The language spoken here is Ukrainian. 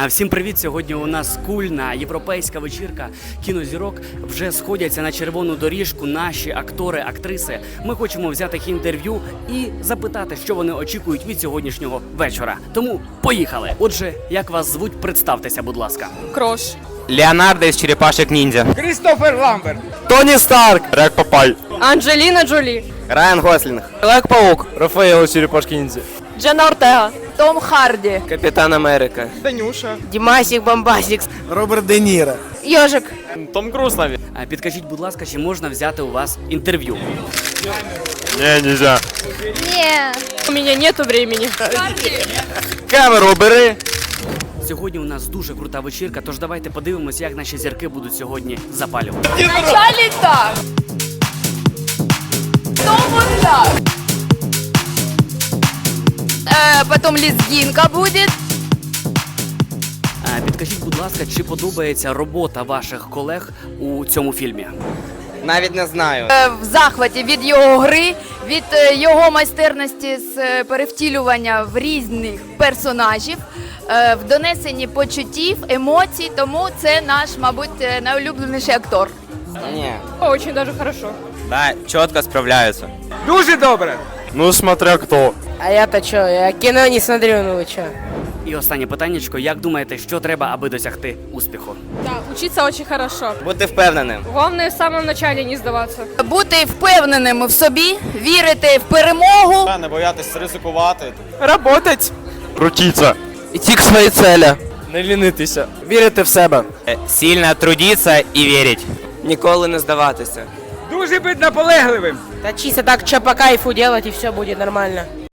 А всім привіт! Сьогодні у нас кульна європейська вечірка кінозірок. Вже сходяться на червону доріжку наші актори, актриси. Ми хочемо взяти їх інтерв'ю і запитати, що вони очікують від сьогоднішнього вечора. Тому поїхали. Отже, як вас звуть, представтеся, будь ласка. Крош. Леонардо из черепашек ниндзя. Крістофер Ламберт. Тони Старк. Рак Папай. Анджеліна Джолі. Райан Гослинг. Человек Паук. Рафаэло из черепашки ниндзя. Джена Ортега. Том Харді. Капитан Америка. Данюша. Дімасік Бомбасік. Роберт Де Ніро. Йожик. Том Круз, наверное. А підкажіть, будь ласка, чи можна взяти у вас інтерв'ю? Не, нельзя. У мене нету времени. Камеру убери. Сьогодні у нас дуже крута вечірка, тож давайте подивимося, як наші зірки будуть сьогодні запалювати. Вначале так. Потом лезгинка будет. Підкажіть, будь ласка, чи подобається робота ваших колег у цьому фільмі? Навіть не знаю. Е, в захваті від його гри, від е, його майстерності з е, перевтілювання в різних персонажів, е, в донесенні почуттів, емоцій. Тому це наш, мабуть, е, найулюбленіший актор. Не. Очень даже хорошо. Да, четко справляются. Дуже добре. Ну, смотря кто. А я-то чё, я кино не смотрю, ну вы чё? І останнє питаннячко: як думаєте, що треба, аби досягти успіху? Да, учиться очень хорошо. Будьте впевненим. Главное в самом начале не сдаваться. Бути впевненими в собі, вірити в перемогу. Не боятись ризикувати. Работать. Крутиться. Идти к своей цели. Не лінитися. Вірити в себе. Сильно трудиться и верить. Ніколи не здаватися. Дуже быть наполегливым. Да чисто так, чапа кайфу делать, и все будет нормально.